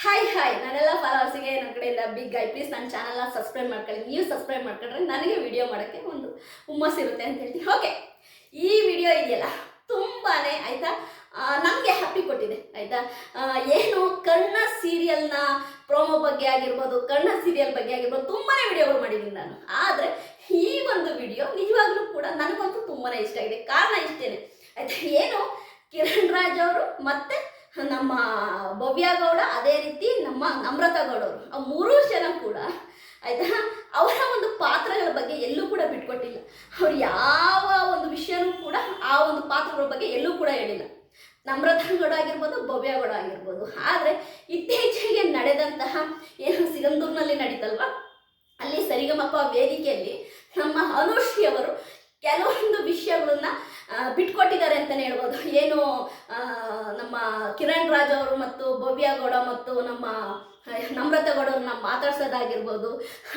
Hi hi ನನ್ನೆಲ್ಲ ಫಾಲೋವರ್ಸಿಗೆ ನನ್ನ ಕಡೆಯಿಂದ ಬಿಗ್ ಐ ಪ್ಲೀಸ್ ನನ್ನ ಚಾನಲ್ನ ಸಬ್ಸ್ಕ್ರೈಬ್ ಮಾಡ್ಕೊಳ್ಳಿ. ನೀವು ಸಬ್ಸ್ಕ್ರೈಬ್ ಮಾಡ್ಕೊಂಡ್ರೆ ನನಗೆ ವಿಡಿಯೋ ಮಾಡೋಕ್ಕೆ ಒಂದು ಹುಮ್ಮಸ್ ಇರುತ್ತೆ ಅಂತ ಹೇಳ್ತೀನಿ. ಓಕೆ ಈ ವಿಡಿಯೋ ಇದೆಯಲ್ಲ ತುಂಬಾ ಆಯಿತಾ? ನಮಗೆ ಹ್ಯಾಪಿ ಕೊಟ್ಟಿದೆ, ಆಯಿತಾ? ಏನು ಕರ್ಣ ಸೀರಿಯಲ್ನ ಪ್ರೋಮೋ ಬಗ್ಗೆ ಆಗಿರ್ಬೋದು ಕರ್ಣ ಸೀರಿಯಲ್ ಬಗ್ಗೆ ಆಗಿರ್ಬೋದು ತುಂಬಾ ವಿಡಿಯೋಗಳು ಮಾಡಿದ್ದೀನಿ ನಾನು. ಆದರೆ, ಈ ಒಂದು ವಿಡಿಯೋ ನಿಜವಾಗ್ಲೂ ಕೂಡ ನನಗಂತೂ ತುಂಬಾ ಇಷ್ಟ ಆಗಿದೆ. ಕಾರಣ ಇಷ್ಟೇನೆ. ಆಯಿತಾ? ಏನು? ಕಿರಣ್ ರಾಜ್ ಅವರು ಮತ್ತೆ ನಮ್ಮ ಭವ್ಯ ಗೌಡ, ಅದೇ ರೀತಿ ನಮ್ಮ ನಮ್ರತಾ ಗೌಡರು, ಆ ಮೂರೂ ಜನ ಕೂಡ, ಆಯ್ತಾ? ಅವರ ಒಂದು ಪಾತ್ರಗಳ ಬಗ್ಗೆ ಎಲ್ಲೂ ಕೂಡ ಬಿಟ್ಕೊಟ್ಟಿಲ್ಲ. ಅವ್ರು ಯಾವ ಒಂದು ವಿಷಯನೂ ಕೂಡ ಆ ಒಂದು ಪಾತ್ರಗಳ ಬಗ್ಗೆ ಎಲ್ಲೂ ಕೂಡ ಹೇಳಿಲ್ಲ. ನಮ್ರತಾ ಗೌಡ ಆಗಿರ್ಬೋದು, ಭವ್ಯ ಗೌಡ ಆಗಿರ್ಬೋದು. ಆದರೆ ಇತ್ತೀಚೆಗೆ ನಡೆದಂತಹ ಏನು ಸಿಗಂದೂರಿನಲ್ಲಿ ನಡೀತಲ್ವ? ಅಲ್ಲಿ ಸರಿಗಮಪ ವೇದಿಕೆಯಲ್ಲಿ ನಮ್ಮ ಅನುಶ್ರೀ ಅವರು ಕೆಲವೊಂದು ವಿಷಯಗಳನ್ನ ಬಿಟ್ಕೊಟ್ಟಿದ್ದಾರೆ ಅಂತಲೇ ಹೇಳ್ಬೋದು. ಏನು ನಮ್ಮ ಕಿರಣ್ ರಾಜ್ ಅವರು ಮತ್ತು ಭವ್ಯ ಗೌಡ ಮತ್ತು ನಮ್ಮ ಆ, ನಮ್ರತಾ ಗೌಡ ಅವ್ರನ್ನ ಮಾತಾಡ್ಸೋದಾಗಿರ್ಬೋದು.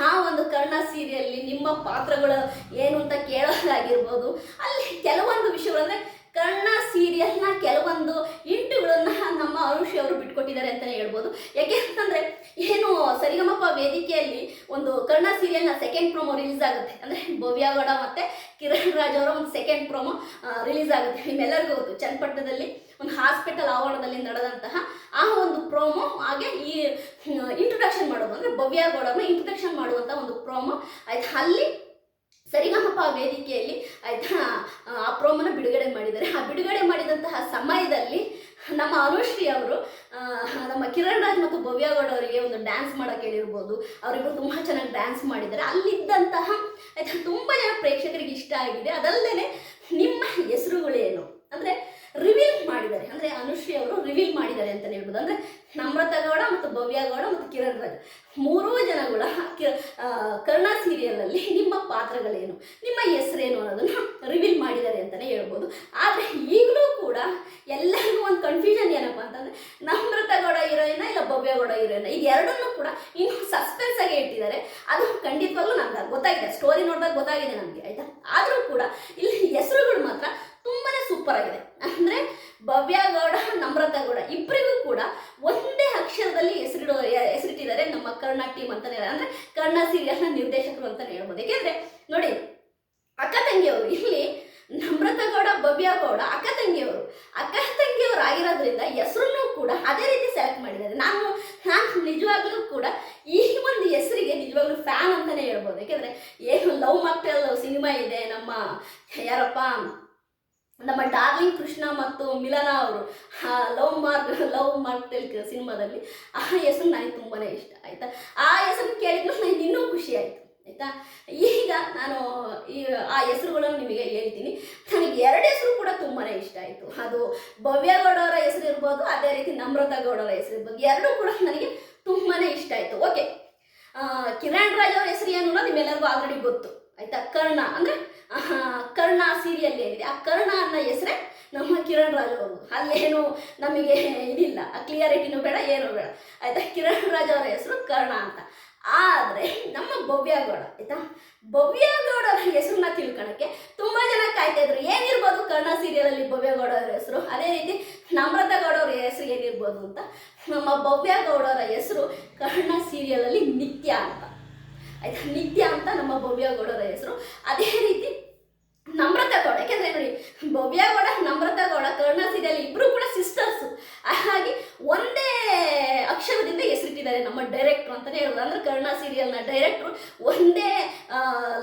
ಆ ಒಂದು ಕರ್ಣ ಸೀರಿಯಲ್ಲಿ ನಿಮ್ಮ ಪಾತ್ರಗಳು ಏನು ಅಂತ ಕೇಳೋದಾಗಿರ್ಬೋದು. ಅಲ್ಲಿ ಕೆಲವೊಂದು ವಿಷಯಗಳು ಅಂದರೆ ಕರ್ಣ ಸೀರಿಯಲ್ನ ಕೆಲವೊಂದು ಇಂಟುಗಳನ್ನ ನಮ್ಮ ಅರುಷಿ ಅವರು ಬಿಟ್ಕೊಟ್ಟಿದ್ದಾರೆ ಅಂತಲೇ ಹೇಳ್ಬೋದು. ಯಾಕೆ ಅಂತಂದರೆ ಏನು ಸರಿಗಮಪ್ಪ ವೇದಿಕೆಯಲ್ಲಿ ಒಂದು ಕರ್ಣ ಸೀರಿಯಲ್ನ ಸೆಕೆಂಡ್ ಪ್ರೊಮೋ ರಿಲೀಸ್ ಆಗುತ್ತೆ. ಅಂದರೆ ಭವ್ಯ ಗೌಡ ಮತ್ತು ಕಿರಣ್ ರಾಜ್ ಅವರ ಒಂದು ಸೆಕೆಂಡ್ ಪ್ರೊಮೋ ರಿಲೀಸ್ ಆಗುತ್ತೆ. ನಿಮ್ಮೆಲ್ಲರಿಗೂ ಗೊತ್ತು, ಚನ್ನಪಟ್ಟಣದಲ್ಲಿ ಒಂದು ಹಾಸ್ಪಿಟಲ್ ಆವರಣದಲ್ಲಿ ನಡೆದಂತಹ ಆ ಒಂದು ಪ್ರೋಮೋ ಹಾಗೆ ಈ ಇಂಟ್ರೊಡಕ್ಷನ್ ಮಾಡೋದು ಅಂದರೆ ಭವ್ಯ ಗೌಡರನ್ನ ಇಂಟ್ರೊಡಕ್ಷನ್ ಮಾಡುವಂಥ ಒಂದು ಪ್ರೋಮೋ ಆಯ್ತು, ಅಲ್ಲಿ ಸರಿಗಮಪ ವೇದಿಕೆಯಲ್ಲಿ, ಆಯ್ತಾ, ಆ ಪ್ರೊಮೋನ ಬಿಡುಗಡೆ ಮಾಡಿದ್ದಾರೆ. ಆ ಬಿಡುಗಡೆ ಮಾಡಿದಂತಹ ಸಮಯದಲ್ಲಿ ನಮ್ಮ ಅನುಶ್ರೀ ಅವರು ನಮ್ಮ ಕಿರಣ್ ರಾಜ್ ಮತ್ತು ಭವ್ಯ ಗೌಡ ಅವರಿಗೆ ಒಂದು ಡ್ಯಾನ್ಸ್ ಮಾಡೋಕೆ ಹೇಳಿರ್ಬೋದು. ಅವರಿಬ್ಬರು ತುಂಬ ಚೆನ್ನಾಗಿ ಡ್ಯಾನ್ಸ್ ಮಾಡಿದ್ದಾರೆ. ಅಲ್ಲಿದ್ದಂತಹ, ಆಯ್ತಾ, ತುಂಬ ಜನ ಪ್ರೇಕ್ಷಕರಿಗೆ ಇಷ್ಟ ಆಗಿದೆ. ಅದಲ್ಲದೆ ನಿಮ್ಮ ಹೆಸರುಗಳೇನು? ಅಂದರೆ ಮಾಡಿದ್ದಾರೆ ಅಂದರೆ ಅನುಶ್ರೀ ಅವರು ರಿವೀಲ್ ಮಾಡಿದ್ದಾರೆ ಅಂತ ಹೇಳ್ಬೋದು. ಅಂದ್ರೆ ನಮ್ರತ ಗೌಡ ಮತ್ತು ಭವ್ಯ ಗೌಡ ಮತ್ತು ಕಿರಣ್ ರಾಜ್. ಮೂರೂ ಜನಗಳ ಕರ್ಣ ಸೀರಿಯಲ್ ಅಲ್ಲಿ ನಿಮ್ಮ ಪಾತ್ರಗಳೇನು, ನಿಮ್ಮ ಹೆಸರೇನು ಅನ್ನೋದನ್ನ ರಿವೀಲ್ ಮಾಡಿದ್ದಾರೆ ಅಂತಾನೆ ಹೇಳ್ಬೋದು. ಆದ್ರೆ ಈಗಲೂ ಕೂಡ ಎಲ್ಲರಿಗೂ ಒಂದು ಕನ್ಫ್ಯೂಷನ್ ಏನಪ್ಪ ಅಂತಂದ್ರೆ ನಮ್ರತ ಗೌಡ ಹೀರೋಯಿನ ಇಲ್ಲ ಭವ್ಯ ಗೌಡ ಹೀರೋಯಿನ ಇದು ಎರಡನ್ನೂ ಕೂಡ ಇನ್ನು ಸಸ್ಪೆನ್ಸ್ ಆಗಿ ಇಟ್ಟಿದ್ದಾರೆ. ಅದು ಖಂಡಿತವಾಗ್ಲೂ ನನಗೆ ಗೊತ್ತಾಗಿದೆ. ಸ್ಟೋರಿ ನೋಡಿದಾಗ ಗೊತ್ತಾಗಿದೆ ನನಗೆ ಆಯ್ತಾ? ಆದರೂ ಕೂಡ ಇಲ್ಲಿ ಹೆಸರುಗಳು ಮಾತ್ರ ತುಂಬಾ ಸೂಪರ್ ಆಗಿದೆ ಅಂದರೆ ಭವ್ಯ ಗೌಡ ನಮ್ರತಾ ಗೌಡ ಇಬ್ಬರಿಗೂ ಕೂಡ ಒಂದೇ ಅಕ್ಷರದಲ್ಲಿ ಹೆಸರಿಡೋ ಹೆಸರಿಟ್ಟಿದ್ದಾರೆ ನಮ್ಮ ಕರ್ಣ ಟೀಮ್ ಅಂತಲೇ ಅಂದರೆ ಕರ್ಣ ಸೀರಿಯಲ್ನ ನಿರ್ದೇಶಕರು ಯಾಕೆಂದರೆ ನೋಡಿ, ಅಕ್ಕ ತಂಗಿಯವರು, ಇಲ್ಲಿ ನಮ್ರತ ಗೌಡ ಭವ್ಯ ಗೌಡ ಅಕ್ಕ ತಂಗಿಯವರು. ಅಕ್ಕ ತಂಗಿಯವರು ಆಗಿರೋದ್ರಿಂದ ಹೆಸರನ್ನು ಕೂಡ ಅದೇ ರೀತಿ ಸೆಲೆಕ್ಟ್ ಮಾಡಿದ್ದಾರೆ. ನಾನು ನಾನು ನಿಜವಾಗ್ಲೂ ಕೂಡ ಈ ಒಂದು ಹೆಸರಿಗೆ ನಿಜವಾಗ್ಲೂ ಫ್ಯಾನ್ ಅಂತಲೇ ಹೇಳ್ಬೋದು. ಯಾಕೆಂದ್ರೆ, ಏನು ಲವ್ ಮಕ್ಕಳ ಸಿನಿಮಾ ಇದೆ, ನಮ್ಮ ಯಾರಪ್ಪ, ನಮ್ಮ ಡಾರ್ಲಿಂಗ್ ಕೃಷ್ಣ ಮತ್ತು ಮಿಲನ ಅವರು ಲವ್ ಮಾರ್ಕ್ ಲವ್ ಮಾರ್ಕ್ ಸಿನಿಮಾದಲ್ಲಿ ಆ ಹೆಸರು ನನಗೆ ತುಂಬಾ ಇಷ್ಟ. ಆಯಿತಾ? ಆ ಹೆಸರು ಕೇಳಿದ್ರು ನನಗೆ ಇನ್ನೂ ಖುಷಿ ಆಯಿತು. ಆಯಿತಾ? ಈಗ ನಾನು ಈ, ಆ ಹೆಸರುಗಳನ್ನು ನಿಮಗೆ ಹೇಳ್ತೀನಿ. ನನಗೆ ಎರಡು ಹೆಸರು ಕೂಡ ತುಂಬಾ ಇಷ್ಟ ಆಯಿತು. ಅದು ಭವ್ಯ ಗೌಡವರ ಹೆಸರು ಇರ್ಬೋದು, ಅದೇ ರೀತಿ ನಮ್ರತಾ ಗೌಡರ ಹೆಸರು ಇರ್ಬೋದು. ಎರಡೂ ಕೂಡ ನನಗೆ ತುಂಬಾ ಇಷ್ಟ ಆಯಿತು. ಓಕೆ. ಕಿರಣ್ ರಾಜ್ ಅವರ ಹೆಸರು ಏನು ಅನ್ನೋದು ನಿಮ್ಮೆಲ್ಲರಿಗೂ ಆಲ್ರೆಡಿ ಗೊತ್ತು. ಆಯಿತಾ? ಕರ್ಣ, ಅಂದರೆ ಕರ್ಣ ಸೀರಿಯಲ್ ಏನಿದೆ? ಆ ಕರ್ಣ ಅನ್ನೋ ಹೆಸರೇ ನಮ್ಮ ಕಿರಣ್ ರಾಜ್ ಅವರು ಅಲ್ಲೇನು ನಮಗೆ ಇದಿಲ್ಲ. ಕ್ಲಿಯರಿಟಿನೂ ಬೇಡ, ಏನೂ ಬೇಡ. ಆಯಿತಾ? ಕಿರಣ್ ರಾಜ್ ಅವರ ಹೆಸರು ಕರ್ಣ ಅಂತ. ಆದರೆ ನಮ್ಮ ಭವ್ಯಗೌಡ ಆಯಿತಾ? ಭವ್ಯ ಗೌಡರ ಹೆಸರನ್ನ ತಿಳ್ಕೊಳಕ್ಕೆ ತುಂಬ ಜನ ಕಾಯ್ತಾ ಇದ್ರು. ಏನಿರ್ಬೋದು ಕರ್ಣ ಸೀರಿಯಲಲ್ಲಿ ಅಲ್ಲಿ ಗೌಡ ಅವರ ಹೆಸರು? ಅದೇ ರೀತಿ ನಮ್ರತಾ ಗೌಡ ಅವರ ಹೆಸರು ಏನಿರ್ಬೋದು ಅಂತ? ನಮ್ಮ ಭವ್ಯ ಗೌಡರ ಹೆಸರು ಕರ್ಣ ಸೀರಿಯಲಲ್ಲಿ ನಿತ್ಯ ಅಂತ. ಆಯ್ತಾ? ನಿತ್ಯ ಅಂತ ನಮ್ಮ ಭವ್ಯ ಗೌಡರ ಹೆಸರು. ಅದೇ ರೀತಿ ನಮ್ರತಾ ಗೌಡ, ಯಾಕೆಂದ್ರೆ ನೋಡಿ, ಭವ್ಯ ಗೌಡ, ನಮ್ರತಾ ಗೌಡ, ಕರ್ಣ ಸೀರಿಯಲ್ ಇಬ್ಬರು ಕೂಡ ಸಿಸ್ಟರ್ಸು ಹಾಗಾಗಿ ಒಂದೇ ಅಕ್ಷರದಿಂದ ಹೆಸರಿಟ್ಟಿದ್ದಾರೆ ನಮ್ಮ ಅಂತಲೇ ಹೇಳ್ಬೋದು ಅಂದ್ರೆ ಕರ್ಣ ಸೀರಿಯಲ್ನ ಡೈರೆಕ್ಟ್ರು ಒಂದೇ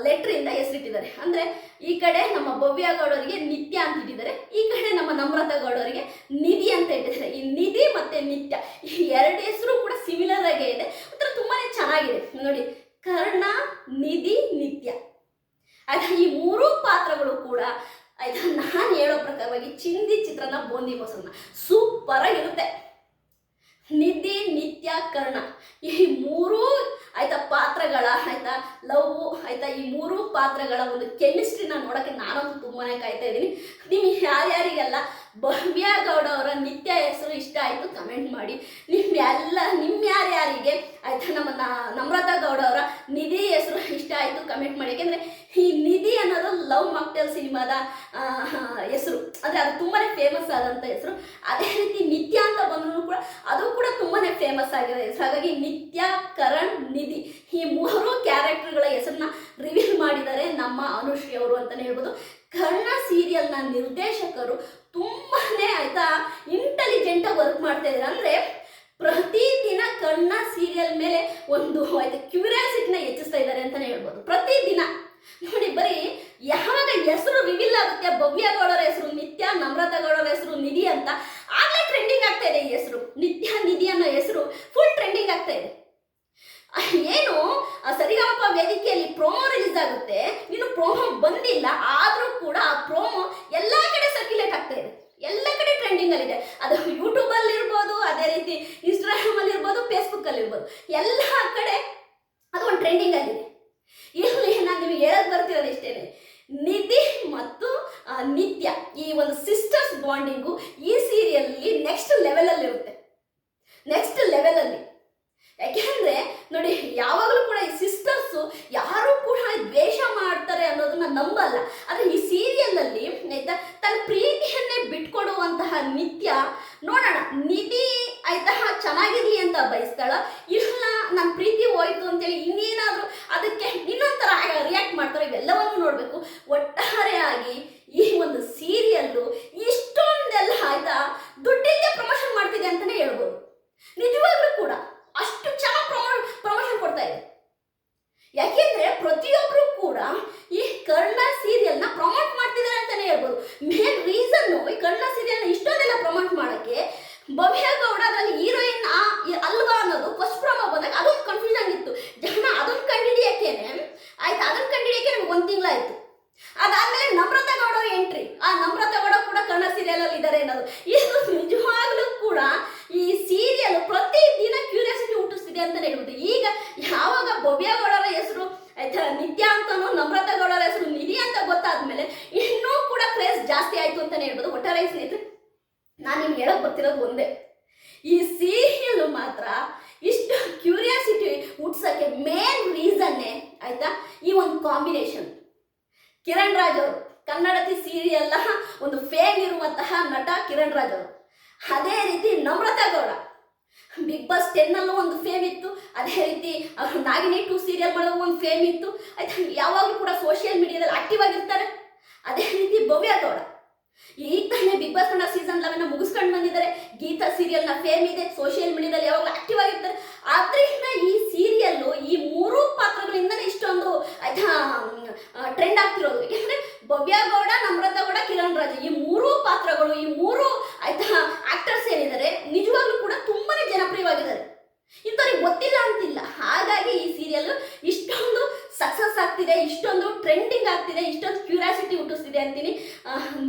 ಲೆಟ್ರಿಂದ ಹೆಸರಿಟ್ಟಿದ್ದಾರೆ. ಅಂದರೆ ಈ ಕಡೆ ನಮ್ಮ ಭವ್ಯ ಗೌಡರಿಗೆ ನಿತ್ಯ ಅಂತ ಇಟ್ಟಿದ್ದಾರೆ. ಈ ಕಡೆ ನಮ್ಮ ನಮ್ರತ ಗೌಡರಿಗೆ ನಿಧಿ ಅಂತ ಇಟ್ಟಿದ್ದಾರೆ. ಈ ನಿಧಿ ಮತ್ತು ನಿತ್ಯ ಈ ಎರಡು ಹೆಸರು ಕೂಡ ಸಿಮಿಲರ್ ಆಗೇ ಇದೆ. ಒಂಥರ ತುಂಬಾ ಚೆನ್ನಾಗಿದೆ. ನೋಡಿ, ಕರ್ಣ, ನಿಧಿ, ನಿತ್ಯ. ಆಯ್ತಾ ಈ ಮೂರೂ ಪಾತ್ರಗಳು ಕೂಡ ಆಯ್ತಾ? ನಾನು ಹೇಳೋ ಪ್ರಕಾರವಾಗಿ ಚಿಂದಿ ಚಿತ್ರನ ಬೂಂದಿ ಮೊಸರನ್ನ ಸೂಪರಾಗಿರುತ್ತೆ ನಿಧಿ ನಿತ್ಯ ಕರ್ಣ ಈ ಮೂರೂ ಆಯ್ತಾ ಪಾತ್ರಗಳ, ಆಯ್ತಾ ಲವ್, ಆಯ್ತಾ ಈ ಮೂರೂ ಪಾತ್ರಗಳ ಒಂದು ಕೆಮಿಸ್ಟ್ರಿನ ನೋಡೋಕ್ಕೆ ನಾನಂತೂ ತುಂಬಾನೇ ಕಾಯ್ತಾ ಇದ್ದೀನಿ. ನಿಮ್ಗೆ ಯಾರ್ಯಾರಿಗೆಲ್ಲ ಭವ್ಯ ಗೌಡ ಅವರ ನಿತ್ಯ ಹೆಸರು ಇಷ್ಟ ಆಯಿತು ಕಮೆಂಟ್ ಮಾಡಿ. ನಿಮ್ಮ ಎಲ್ಲ ನಿಮ್ಮ ಯಾರ್ಯಾರಿಗೆ ಆಯ್ತಾ ನಮ್ಮ ನಮ್ರತಾ ಗೌಡ ಅವರ ನಿಧಿ ಹೆಸರು ಇಷ್ಟ ಆಯಿತು ಕಮೆಂಟ್ ಮಾಡಿ. ಯಾಕೆಂದರೆ ಈ ನಿಧಿ ಅನ್ನೋದು ಲವ್ ಮಾಕ್ಟೆಲ್ ಸಿನಿಮಾದ ಹೆಸರು. ಅಂದರೆ ಅದು ತುಂಬಾ ಫೇಮಸ್ ಆದಂಥ ಹೆಸರು. ಅದೇ ರೀತಿ ನಿತ್ಯ ಅಂತ ಬಂದರೂ ಕೂಡ ಅದು ಕೂಡ ತುಂಬಾ ತುಂಬಾನೇ ಫೇಮಸ್ ಆಗಿದೆ. ಹಾಗಾಗಿ ನಿತ್ಯ ಕರಣ್ ನಿಧಿ. ಈ ಮೂರು ಕ್ಯಾರೆಕ್ಟರ್ಗಳ ಹೆಸರನ್ನ ರಿವೀಲ್ ಮಾಡಿದ್ದಾರೆ ನಮ್ಮ ಅನುಶ್ರೀ ಅವರು ಅಂತಾನೆ ಹೇಳ್ಬೋದು. ಕರ್ಣ ಸೀರಿಯಲ್ನ ನಿರ್ದೇಶಕರು ತುಂಬಾನೇ ಆಯ್ತಾ ಇಂಟೆಲಿಜೆಂಟ್ ವರ್ಕ್ ಮಾಡ್ತಾ ಇದ್ದಾರೆ ಅಂದ್ರೆ ಪ್ರತಿದಿನ ಕರ್ಣ ಸೀರಿಯಲ್ ಮೇಲೆ ಒಂದು ಆಯ್ತಾ ಕ್ಯೂರಿಯಾಸಿಟಿನ ಹೆಚ್ಚಿಸ್ತಾ ಇದ್ದಾರೆ ಅಂತಾನೆ ಹೇಳ್ಬೋದು ಪ್ರತಿದಿನ ನೋಡಿ ಬರೀ ಯಾವಾಗ ಹೆಸರು ರಿವೀಲ್ ಆಗುತ್ತೆ ಭವ್ಯ ಗೌಡರ ಹೆಸರು ನಿತ್ಯ ನಮ್ರತಾ ಗೌಡರ ಹೆಸರು ನಿಧಿ ಅಂತ ಆಗ್ಲೇ ಟ್ರೆಂಡಿಂಗ್ ಆಗ್ತಾ ಇದೆ ಈ ಹೆಸರು ನಿತ್ಯ ನಿಧಿ ಅನ್ನೋ ಹೆಸರು ಫುಲ್ ಟ್ರೆಂಡಿಂಗ್ ಆಗ್ತಾ ಇದೆ ಏನು ಸರಿಗಮಪ ವೇದಿಕೆಯಲ್ಲಿ ಪ್ರೋಮೋ ರಿಲೀಸ್ ಆಗುತ್ತೆ. ನೀನು ಪ್ರೋಮೋ ಬಂದಿಲ್ಲ, ಆದರೂ ಕೂಡ ಆ ಪ್ರೋಮೋ ಎಲ್ಲ ಕಡೆ ಸರ್ಕ್ಯುಲೇಟ್ ಆಗ್ತಾ ಇದೆ. ಎಲ್ಲ ಕಡೆ ಟ್ರೆಂಡಿಂಗ್ ಅಲ್ಲಿ ಇದೆ. ಅದು ಯೂಟ್ಯೂಬ್ ಅಲ್ಲಿ ಇರ್ಬೋದು, ಅದೇ ರೀತಿ ಇನ್ಸ್ಟಾಗ್ರಾಮ್ ಅಲ್ಲಿ ಇರ್ಬೋದು ಫೇಸ್ಬುಕ್ ಅಲ್ಲಿ ಇರ್ಬೋದು. ಎಲ್ಲ ಕಡೆ ಅದು ಒಂದು ಟ್ರೆಂಡಿಂಗ್ ಆಗಿದೆ. ಇಲ್ಲಿ ನಾನು ನಿಮಗೆ ಹೇಳಕ್ ಬರ್ತಿರೋದು ಇಷ್ಟೇನೆ. ನಿಧಿ ಮತ್ತು ನಿತ್ಯ ಈ ಒಂದು ಸಿಸ್ಟರ್ಸ್ ಬಾಂಡಿಂಗು ಈ ಸೀರಿಯಲ್ ನೆಕ್ಸ್ಟ್ ಲೆವೆಲಲ್ಲಿ ಇರುತ್ತೆ. ನೆಕ್ಸ್ಟ್ ಲೆವೆಲಲ್ಲಿ ಯಾಕೆಂದ್ರೆ ನೋಡಿ, ಯಾವಾಗಲೂ ಕೂಡ ಈ ಸಿಸ್ಟರ್ಸು ಯಾರು ಕೂಡ ದ್ವೇಷ ಮಾಡ್ತಾರೆ ಅನ್ನೋದನ್ನ ನಂಬಲ್ಲ. ಆದರೆ ಈ ಸೀರಿಯಲ್ನಲ್ಲಿ ಆಯ್ತಾ, ತನ್ನ ಪ್ರೀತಿಯನ್ನೇ ಬಿಟ್ಕೊಡುವಂತಹ ನಿತ್ಯ, ನೋಡೋಣ, ನಿಧಿ ಆಯ್ತಾ ಚೆನ್ನಾಗಿರ್ಲಿ ಅಂತ ಬಯಸ್ತಾಳ. ಇಲ್ಲ ನನ್ನ ಪ್ರೀತಿ ಹೋಯ್ತು ಅಂತೇಳಿ ಇನ್ನೇನಾದರೂ ಅದಕ್ಕೆ ಇನ್ನೊಂಥರ ರಿಯಾಕ್ಟ್ ಮಾಡ್ತಾರೆ ಇವೆಲ್ಲವನ್ನು ನೋಡಬೇಕು. ಒಟ್ಟಾರೆಯಾಗಿ ಈ ಒಂದು ಸೀರಿಯಲ್ಲು ಇಷ್ಟೊಂದೆಲ್ಲ ಆಯ್ತಾ ದುಡ್ಡಿಲ್ಲದೆ ಪ್ರಮೋಷನ್ ಮಾಡ್ತಿದೆ ಅಂತಾನೆ ಹೇಳ್ಬೋದು ನಿಜವಾಗ್ಲೂ ಕೂಡ ಅಷ್ಟು ಚೆನ್ನಾಗಿ ಪ್ರಮೋ ಪ್ರಮೋಷನ್ ಕೊಡ್ತಾ ಇದೆ ಯಾಕೆಂದ್ರೆ ಪ್ರತಿಯೊಬ್ರು ಕೂಡ ಈ ಕರ್ಣ ಸೀರಿಯಲ್ನ ಪ್ರಮೋಟ್ ಮಾಡ್ತಿದ್ದಾರೆ ಅಂತಾನೆ ಹೇಳ್ಬೋದು ಮೇನ್ ರೀಸನ್ ಈ ಕರ್ಣ ಸೀರಿಯಲ್ನ ಇಷ್ಟೊಂದೆಲ್ಲ ಪ್ರಮೋಟ್ ಮಾಡಕ್ಕೆ ಭವ್ಯ ಗೌಡ ಅದರಲ್ಲಿ ಹೀರೋಯಿನ್ ಅಲ್ವಾ ಅನ್ನೋದು ಫಸ್ಟ್ ಪ್ರಮೋ ಬಂದಾಗ ಅದೊಂದು ಕನ್ಫ್ಯೂಷನ್ ಇತ್ತು ಜನ ಅದೊಂದು ಕಂಡಿಡಿಯಕ್ಕೇನೆ ಆಯ್ತು ಅದನ್ನ ಕಂಡಿಡಿಯಕ್ಕೆ ನಮ್ಗೆ ಒಂದು ತಿಂಗಳಾಯ್ತು ಅದಾದ್ಮೇಲೆ ನಮ್ರತಾ ಗೌಡ ಅವ್ರ ಎಂಟ್ರಿ ಆ ನಮ್ರತಾ ಗೌಡ ಕೂಡ ಕನ್ನಡ ಸೀರಿಯಲ್ ಅಲ್ಲಿ ಇದ್ದಾರೆ ಅನ್ನೋದು ಇದು ನಿಜವಾಗ್ಲೂ ಕೂಡ ಈ ಸೀರಿಯಲ್ ಪ್ರತಿ ದಿನ ಕ್ಯೂರಿಯಾಸಿಟಿ ಹುಟ್ಟಿಸ್ತಿದೆ ಅಂತ ಹೇಳ್ಬೋದು ಈಗ ಯಾವಾಗ ಭವ್ಯ ಗೌಡರ ಹೆಸರು ಆಯ್ತಾ ನಿತ್ಯ ಅಂತಾನು ನಮ್ರತಾ ಗೌಡರ ಹೆಸರು ನಿಧಿ ಅಂತ ಗೊತ್ತಾದ್ಮೇಲೆ ಇನ್ನೂ ಕೂಡ ಕ್ರೇಜ್ ಜಾಸ್ತಿ ಆಯ್ತು ಅಂತಾನೆ ಹೇಳ್ಬೋದು ಒಟ್ಟಾರೆ ಸ್ನೇಹಿತರೆ ನಾನು ಬರ್ತಿರೋದು ಒಂದೇ. ಈ ಸೀರಿಯಲ್ ಮಾತ್ರ ಇಷ್ಟು ಕ್ಯೂರಿಯಾಸಿಟಿ ಹುಟ್ಸಕ್ಕೆ ಮೇನ್ ರೀಸನ್ನೇ ಆಯಿತಾ? ಈ ಒಂದು ಕಾಂಬಿನೇಷನ್ ಕಿರಣ್ ರಾಜ್ ಅವರು, ಕನ್ನಡತಿ ಸೀರಿಯಲ್ನ ಒಂದು ಫೇಮ್ ಇರುವಂತಹ ನಟ ಕಿರಣ್ ರಾಜ್ ಅವರು. ಅದೇ ರೀತಿ ನಮ್ರತಾ ಗೌಡ. ಬಿಗ್ ಬಾಸ್ ಟೆನ್ನಲ್ಲೂ ಒಂದು ಫೇಮ್ ಇತ್ತು. ಅದೇ ರೀತಿ ನಾಗಿನಿ ಟು ಸೀರಿಯಲ್ ಮಾಡೋದು ಒಂದು ಫೇಮ್ ಇತ್ತು. ಆಯ್ತಾ? ಯಾವಾಗಲೂ ಕೂಡ ಸೋಷಿಯಲ್ ಮೀಡಿಯಾದಲ್ಲಿ ಆಕ್ಟಿವ್ ಆಗಿರ್ತಾರೆ. ಅದೇ ರೀತಿ ಭವ್ಯ ಗೌಡ. ಈಗ Bigg Boss Kannada season eleven ಮುಗಿಸ್ಕೊಂಡು ಬಂದಿದ್ದಾರೆ. ಗೀತಾ ಸೀರಿಯಲ್ನ ಫೇಮ್ ಇದೆ ಸೋಷಿಯಲ್ ಮೀಡಿಯಾದಲ್ಲಿ ಯಾವಾಗಲೂ ಆಕ್ಟಿವ್ ಆಗಿರ್ತಾರೆ. ಆದ್ರಿಂದ ಈ ಸೀರಿಯಲ್ ಈ ಮೂರು ಪಾತ್ರಗಳಿಂದಲೇ ಇಷ್ಟೊಂದು ಆಯ್ತಾ ಟ್ರೆಂಡ್ ಆಗ್ತಿರೋದು. ಯಾಕಂದ್ರೆ ಭವ್ಯ ಗೌಡ, ನಮ್ರತಾ ಗೌಡ, ಕಿರಣ್ ರಾಜ್ ಈ ಮೂರು ಪಾತ್ರಗಳು, ಈ ಮೂರು ಆಯ್ತಾ ಆಕ್ಟರ್ಸ್ ಏನಿದ್ದಾರೆ, ನಿಜವಾಗ್ಲೂ ಕೂಡ ತುಂಬಾನೇ ಜನಪ್ರಿಯವಾಗಿದ್ದಾರೆ. ಇಂಥವ್ರಿಗೆ ಗೊತ್ತಿಲ್ಲ ಅಂತಿಲ್ಲ. ಹಾಗಾಗಿ ಈ ಸೀರಿಯಲ್ ಇಷ್ಟೊಂದು ಸಕ್ಸಸ್ ಆಗ್ತಿದೆ, ಇಷ್ಟೊಂದು ಟ್ರೆಂಡಿಂಗ್ ಆಗ್ತಿದೆ, ಇಷ್ಟೊಂದು ಹುಟ್ಟಿಸ್ತಿದೆ ಅಂತೀನಿ.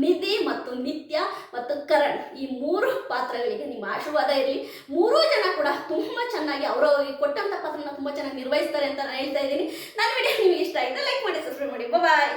ನಿಧಿ ಮತ್ತು ನಿತ್ಯ ಮತ್ತು ಕರಣ್ ಈ ಮೂರು ಪಾತ್ರಗಳಿಗೆ ನಿಮ್ಮ ಆಶೀರ್ವಾದ ಇರಲಿ. ಮೂರೂ ಜನ ಕೂಡ ತುಂಬ ಚೆನ್ನಾಗಿ ಅವರವರಿಗೆ ಕೊಟ್ಟಂಥ ಪಾತ್ರನ ತುಂಬ ಚೆನ್ನಾಗಿ ನಿರ್ವಹಿಸ್ತಾರೆ ಅಂತ ನಾನು ಹೇಳ್ತಾ ಇದ್ದೀನಿ. ನನ್ನ ವಿಡಿಯೋ ನಿಮಗೆ ಇಷ್ಟ ಆಯಿತು ಲೈಕ್ ಮಾಡಿ ಸಬ್ಸ್ಕ್ರೈಬ್ ಮಾಡಿ. ಬಾಯ್